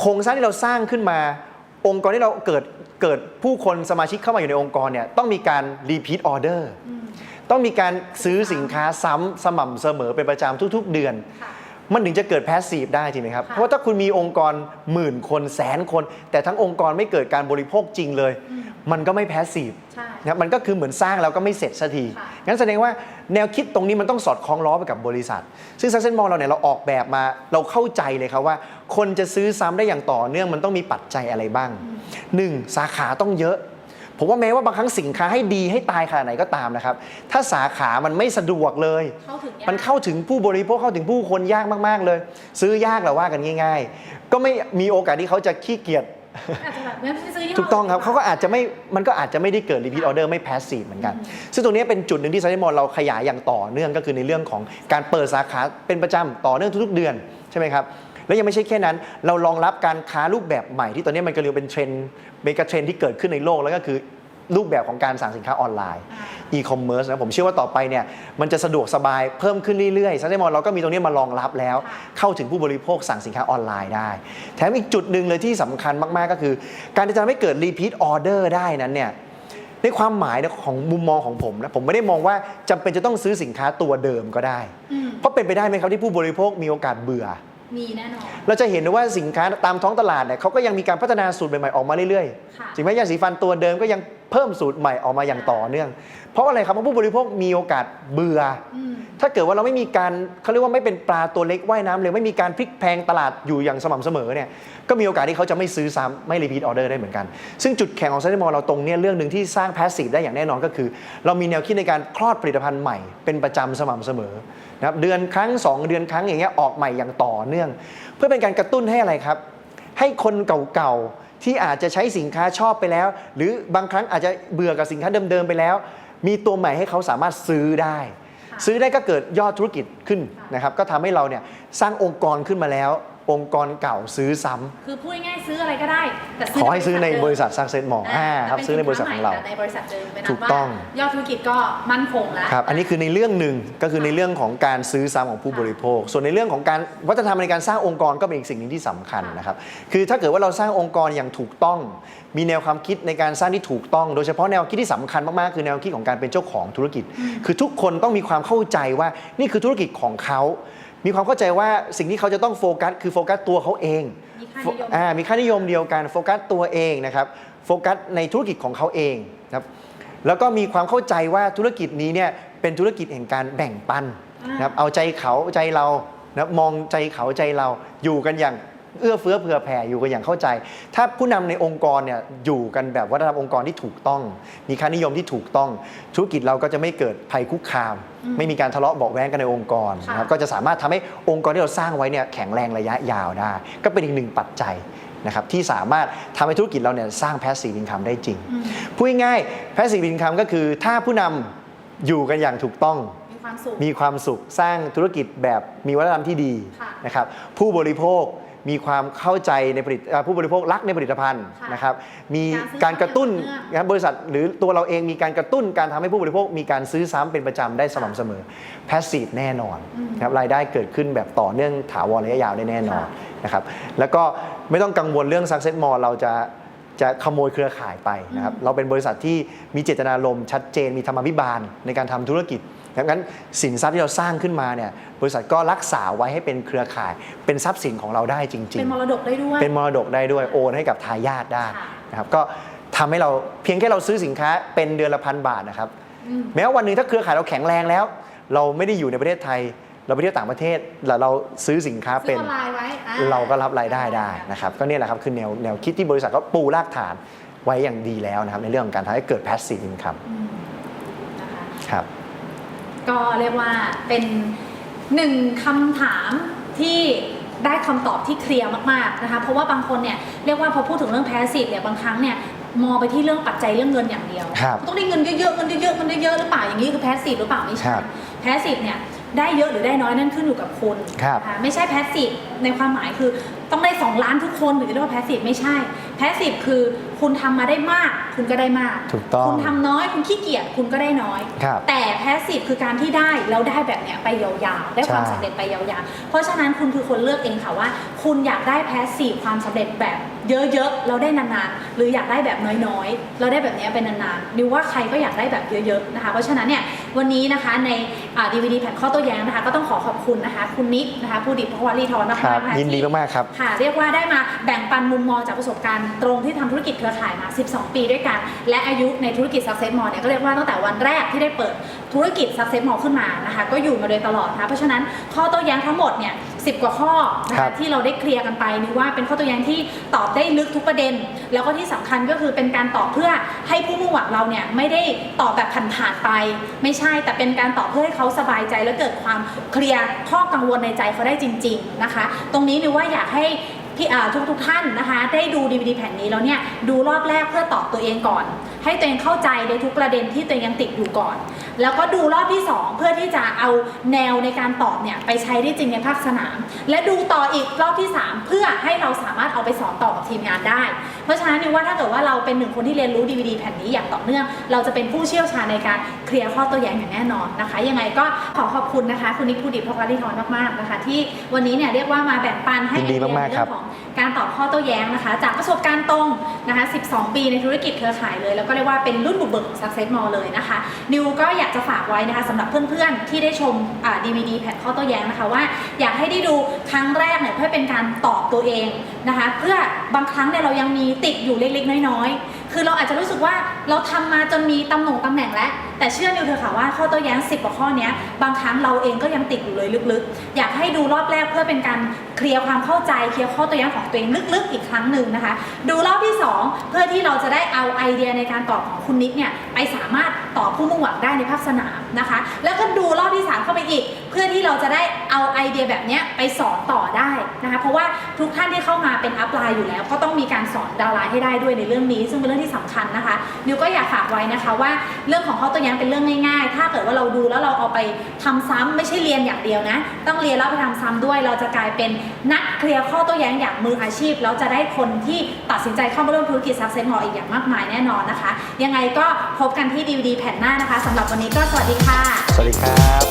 โครงสร้างที่เราสร้างขึ้นมา องค์กรที่เราเกิดเกิดผู้คนสมาชิกเข้ามาอยู่ในองค์กรเนี่ยต้องมีการ repeat order ต้องมีการซื้อสินค้าซ้ำสม่ำเสมอเป็นประจำทุก ๆ เดือนค่ะมันถึงจะเกิดแพสซีฟได้จริงไหมครับค่ะเพราะว่าถ้าคุณมีองค์กรหมื่นคนแสนคน แต่ทั้งองค์กรไม่เกิดการบริโภคจริงเลย มันก็ไม่แพสซีฟใช่ นะครับมันก็คือเหมือนสร้างแล้วก็ไม่เสร็จสักทีค่ะงั้นแสดงว่าแนวคิดตรงนี้มันต้องสอดคล้องล้อไปกับบริษัท ซึ่งซักเซนมอลเราเนี่ยเราออกแบบมาเราเข้าใจเลยครับว่า คนจะซื้อซ้ำได้อย่างต่อเนื่องมันต้องมีปัจจัยอะไรบ้างหนึ่งสาขาต้องเยอะ ผมว่าแม้ว่าบางครั้งสินค้าให้ดีให้ตายขนาดไหนก็ตามนะครับ ถ้าสาขามันไม่สะดวกเลย เข้าถึงยาก มันเข้าถึงผู้บริโภคเข้าถึงผู้คนยากมาก ๆ เลย ซื้อยากเราว่ากันง่าย ๆ ก็ไม่มีโอกาสที่เขาจะขี้เกียจ อาจจะแบบไม่ซื้อยี่ห้ถูกต้องครับเขาก็อาจจะไม่มันก็อาจจะไม่ได้เกิด repeat order ไม่ passive เหมือนกัน ซึ่งตรงนี้เป็นจุดหนึ่งที่ไซมอนเราขยายอย่างต่อเนื่องก็คือในเรื่องของการเปิดสาขาเป็นประจำต่อเนื่องทุกๆเดือนใช่ไหมครับแล้วยังไม่ใช่แค่นั้น เรารองรับการค้ารูปแบบใหม่ที่ตอนนี้มันกำลังเป็นเทรนด์เมกะเทรนด์ที่เกิดขึ้นในโลกแล้วก็คือ รูปแบบของการสั่งสินค้าออนไลน์อ่าอีคอมเมิร์ซนะผมเชื่อว่าต่อไปเนี่ยมันจะสะดวกสบายเพิ่มขึ้นเรื่อยๆซันเดมอนเราก็มีตรงนี้มารองรับแล้วค่ะเข้าถึงผู้บริโภคสั่งสินค้าออนไลน์ได้ แถมอีกจุดหนึ่งเลยที่สำคัญมากๆก็คือ การที่จะทำให้เกิดรีพีทออเดอร์ได้นั้นเนี่ยในความหมายของมุมมองของผมนะผมไม่ได้มองว่าจำเป็นจะต้องซื้อสินค้าตัวเดิมก็ได้อืมเพราะเป็นไปได้ไหมครับที่ผู้บริโภคมีโอกาสเบื่อมีแน่นอนเราจะเห็นได้ว่าสินค้าตามท้องตลาดเนี่ยเขาก็ยังมีการพัฒนาสูตรใหม่ๆออกมาเรื่อยค่ะๆจริงไหมยาสีฟันตัวเดิมก็ยัง เพิ่มสูตรใหม่ออกมาอย่างต่อเนื่อง เพราะอะไรครับเพราะผู้บริโภคมีโอกาสเบื่ออืมถ้าเกิดว่าเราไม่มีการเขาเรียกว่าไม่เป็นปลาตัวเล็กว่ายน้ำเลยไม่มีการพลิกแพลงตลาดอยู่อย่างสม่ำเสมอเนี่ยก็มีโอกาสที่เขาจะไม่ซื้อซ้ำไม่รีพีทออเดอร์ได้เหมือนกัน ซึ่งจุดแข็งของเซนต์มอลเราตรงเนี้ยเรื่องหนึ่งที่สร้างแพสซีฟได้อย่างแน่นอนก็คือ เรามีแนวคิดในการคลอดผลิตภัณฑ์ใหม่เป็นประจำสม่ำเสมอนะครับเดือนครั้ง 2 เดือนครั้งอย่างเงี้ยออกใหม่อย่างต่อเนื่อง เพื่อเป็นการกระตุ้นให้อะไรครับ ให้คนเก่าๆ ที่อาจจะใช้สินค้าชอบไปแล้ว หรือบางครั้งอาจจะเบื่อกับสินค้าเดิมๆไปแล้ว มีตัวใหม่ให้เขาสามารถซื้อได้ค่ะซื้อได้ก็เกิดยอดธุรกิจขึ้นนะครับก็ทำให้เราเนี่ยสร้างองค์กรขึ้นมาแล้ว องค์กรเก่าซื้อซ้ำคือพูดง่ายๆซื้ออะไรก็ได้ แต่ขอให้ซื้อในบริษัทเดิม Success Mall อ่าอ่าครับแต่เป็ซื้อในบริษัทของเราสินค้ใหม่แต่ในบริษัทเดิมเป็นถูกต้อง ว่ายอดธุรกิจก็มั่นคงแล้วครับอันนี้คือในเรื่องหนึ่งก็คือในเรื่องของการซื้อซ้ำของผู้บริโภค ส่วนในเรื่องของการวัฒนธรรมในการสร้างองค์กรก็เป็นอีกสิ่งหนึ่งที่สำคัญนะครับคือถ้าเกิดว่าเราสร้างองค์กรอย่างถูกต้อง มีแนวความคิดในการสร้างที่ถูกต้อง โดยเฉพาะแนวคิดที่สำคัญมากๆคือแนวคิดของการเป็นเจ้าของธุรกิจ คือทุกคนต้องมีความเข้าใจว่านี่คือธุรกิจของเขา มีความเข้าใจว่าสิ่งที่เขาจะต้องโฟกัสคือโฟกัสตัวเขาเองมีค่านิยมอ่ามีค่านิยมเดียวกันโฟกัสตัวเองนะครับโฟกัสในธุรกิจของเขาเองนะครับแล้วก็มีความเข้าใจว่าธุรกิจนี้เนี่ยเป็นธุรกิจแห่งการแบ่งปันอ่านนะครับเอาใจเขาใจเรานะครับมองใจเขาใจเราอยู่กันอย่าง เอื้อเฟื้อเผื่อแผ่อยู่กันอย่างเข้าใจ ถ้าผู้นำในองค์กรเนี่ยอยู่กันแบบวัฒนธรรมองค์กรที่ถูกต้อง มีค่านิยมที่ถูกต้อง ธุรกิจเราก็จะไม่เกิดภัยคุกคาม ไม่มีการทะเลาะเบาะแว้งกันในองค์กรนะครับค่ะก็จะสามารถทำให้องค์กรที่เราสร้างไว้เนี่ยแข็งแรงระยะยาวได้ ก็เป็นอีกหนึ่งปัจจัยนะครับที่สามารถทำให้ธุรกิจเราเนี่ยสร้าง passive income ได้จริงอืมพูดง่ายๆ passive income ก็คือ ถ้าผู้นำอยู่กันอย่างถูกต้องมีความสุขมีความสุขสร้างธุรกิจแบบมีวัฒนธรรมที่ดีค่ะนะครับผู้บริโภค มีความเข้าใจในผลิตเอ่อผู้บริโภครักในผลิตภัณฑ์ค่ะนะครับ มีการซื้อการกระตุ้นซ้ำอย่างต่อเนื่องนะครับบริษัทหรือตัวเราเองมีการกระตุ้นการทำให้ผู้บริโภคมีการซื้อซ้ำเป็นประจำได้สม่ำเสมอ passive แน่นอนอืมนะครับรายได้เกิดขึ้นแบบต่อเนื่องถาวรระยะยาวได้แน่นอนค่ะ นะครับแล้วก็ไม่ต้องกังวลเรื่อง success more เราจะจะขโมยเครือข่ายไปนะครับเราเป็นบริษัทที่มีเจตนารมณ์ชัดเจนมีธรรมาภิบาลในการทำธุรกิจ ดังนั้นสินทรัพย์ที่เราสร้างขึ้นมาเนี่ยบริษัทก็รักษาไว้ให้เป็นเครือข่ายเป็นทรัพย์สินของเราได้จริงเป็นมรดกได้ด้วยๆเป็นมรดกได้ด้วยโอนให้กับทายาทได้ค่ะนะครับก็ทำให้เราเพียงแค่เราซื้อสินค้าเป็นเดือนละพันบาทนะครับอืมแม้ว่าวันหนึ่งถ้าเครือข่ายเราแข็งแรงแล้ว เราไม่ได้อยู่ในประเทศไทย เราไปเที่ยวต่างประเทศแล้วเราซื้อสินค้าซื้เป็อนออนไลน์ไว้อ่เราก็รับรายได้ได้นะครับก็เนี่ยแหละครับคือแนวแนวคิดที่บริษัทก็ปูรากฐานไว้อย่างดีแล้วนะครับในเรื่องของการทำให้เกิด passive income อืมนะคะครับ ก็เรียกว่าเป็นหนึ่งคำถามที่ได้คำตอบที่เคลียร์มากๆนะคะ เพราะว่าบางคนเนี่ยเรียกว่าพอพูดถึงเรื่องแพสซีฟเนี่ยบางครั้งเนี่ยมองไปที่เรื่องปัจจัยเรื่องเงินอย่างเดียว ครับต้องได้เงินเยอะๆเงินเยอะๆเงินเยอะๆหรือเปล่าอย่างนี้คือแพสซีฟหรือเปล่าไม่คใช่รับ แพสซีฟเนี่ย ได้เยอะหรือได้น้อยนั่นขึ้นอยู่กับคุณครับ นะคะไม่ใช่แพสซีฟในความหมายคือต้องได้ 2 ล้านทุกคนถึงจะเรียกว่าแพสซีฟไม่ใช่แพสซีฟคือคุณทำมาได้มาก คุณก็ได้มาก ถูกต้อง คุณทำน้อยคุณขี้เกียจคุณก็ได้น้อย ครับ แต่แพสซีฟคือการที่ได้แล้วได้แบบเนี้ยไปยาวๆ ได้ความใช่ สำเร็จไปยาวๆ เพราะฉะนั้นคุณคือคนเลือกเองค่ะว่า คุณอยากได้แพสซีฟความสำเร็จแบบเยอะๆ เราได้นานๆ หรืออยากได้แบบน้อยๆ เราได้แบบเนี้ยเป็นนานๆดิวว่าใครก็อยากได้แบบเยอะๆนะคะ เพราะฉะนั้นเนี่ย วันนี้นะคะในดีวีดีแผ่นข้อโต้แย้งนะคะก็ต้องขอขอบคุณนะคะคุณนิกนะคะผู้ดิบพวารีทอนมากครับๆนะคะยินดีที่มากๆครับค่ะเรียกว่าได้มาแบ่งปันมุมมองจากประสบการณ์ตรงที่ทำธุรกิจเครือข่ายมา 12 ปีด้วยกัน และอายุในธุรกิจ Success Mall เนี่ยก็เรียกว่าตั้งแต่วันแรกที่ได้เปิดธุรกิจ Success Mall ขึ้นมานะคะก็อยู่มาโดยตลอดนะคะเพราะฉะนั้นข้อโต้แย้งทั้งหมดเนี่ย สิกว่าข้อนะครัคะบที่เราได้เคลียร์กันไปนี่ว่าเป็นข้อโต้แย้งที่ตอบได้ลึกทุกประเด็น แล้วก็ที่สำคัญก็คือเป็นการตอบเพื่อให้ผู้มุ่งหวังเราเนี่ยไม่ได้ตอบแบบผ่านๆไป ไม่ใช่แต่เป็นการตอบเพื่อให้เขาสบายใจและเกิดความเคลียร์ข้อกังวลในใจเขาได้จริง ๆนะคะ ตรงนี้นี่ว่าอยากให้พี่อ่าทุกทุกๆท่านนะคะ ได้ดู DVD แผ่นนี้แล้วเนี่ยดูรอบแรกเพื่อตอบตัวเองก่อน ให้ตัวเองเข้าใจในทุกประเด็นที่ตัวเองยังติดอยู่ก่อน แล้วก็ดูรอบที่ 2 เพื่อที่จะเอาแนวในการตอบเนี่ยไปใช้ได้จริงในภาคสนาม และดูต่ออีกรอบที่ 3 เพื่อให้เราสามารถเอาไปสอนต่อกับทีมงานได้ เพราะฉะนั้นนี่ว่าถ้าเกิดว่าเราเป็นหนึ่งคนที่เรียนรู้ DVD แผ่นนี้อย่างต่อเนื่อง เราจะเป็นผู้เชี่ยวชาญในการเคลียร์ข้อโต้แย้งอย่างแน่นอนนะคะ ยังไงก็ขอขอบคุณนะคะ คุณนิกผู้ดิบพกวาริทรมากๆนะคะ ที่วันนี้เนี่ยเรียกว่ามาแบ่งปันให้ยินดีมากๆไอเดียในครับเรื่องของการตอบข้อโต้แย้งนะคะ จากประสบการณ์ตรงนะคะ 12 ปีในธุรกิจเครือข่ายเลย แล้วก็เรียกว่าเป็นรุ่นบุกเบิกของ Success Mall เลยนะคะนิวก็อยากจะฝากไว้นะคะสำหรับเพื่อนๆ ที่ได้ชมดีวีดีแผ่นข้อโต้แย้งนะคะว่า อยากให้ได้ดูครั้งแรกเนี่ยเพื่อเป็นการตอบตัวเองนะคะ เพื่อบางครั้งเนี่ยเรายังมีติดอยู่เล็กๆ น้อยๆ คือเราอาจจะรู้สึกว่าเราทำมาจนมีตำแหน่งตำแหน่งแล้ว แต่เชื่อนิวเถอะค่ะว่าข้อโต้แย้ง10กว่าข้อนี้บางครั้งเราเองก็ยังติดอยู่เลยลึกๆ อยากให้ดูรอบแรกเพื่อเป็นการเคลียร์ความเข้าใจเคลียร์ข้อโต้แย้งของตัวเองลึกๆ อีกครั้งหนึ่งนะคะ ดูรอบที่ 2 เพื่อที่เราจะได้เอาไอเดียในการตอบของคุณนิกเนี่ยไปสามารถตอบผู้มุ่งหวังได้ในภาคสนามนะคะ แล้วก็ดูรอบที่ 3 เข้าไปอีกเพื่อที่เราจะได้เอาไอเดียแบบนี้ไปสอนต่อได้นะคะเพราะว่าทุกท่านที่เข้ามาเป็นอัพไลน์อยู่แล้ว ก็ต้องมีการสอนดาวไลน์ให้ได้ด้วยในเรื่องนี้ ซึ่งเป็นเรื่องที่สำคัญนะคะนิวก็อยากฝากไว้นะคะว่าเรื่องของข้อโต้แย้งเป็นเรื่องง่ายๆ ถ้าเกิดว่าเราดูแล้วเราเอาไปทำซ้ำไม่ใช่เรียนอย่างเดียวนะ ต้องเรียนแล้วไปทำซ้ำด้วย เราจะกลายเป็นนักเคลียร์ข้อโต้แย้งอย่างมืออาชีพแล้วจะได้คนที่ตัดสินใจเข้ามาร่วมธุรกิจซักเซนมออีกอย่างมากมายแน่นอนนะคะ ยังไงก็พบกันที่ DVD แผ่นหน้านะคะสำหรับวันนี้ก็สวัสดีค่ะ สวัสดีครับ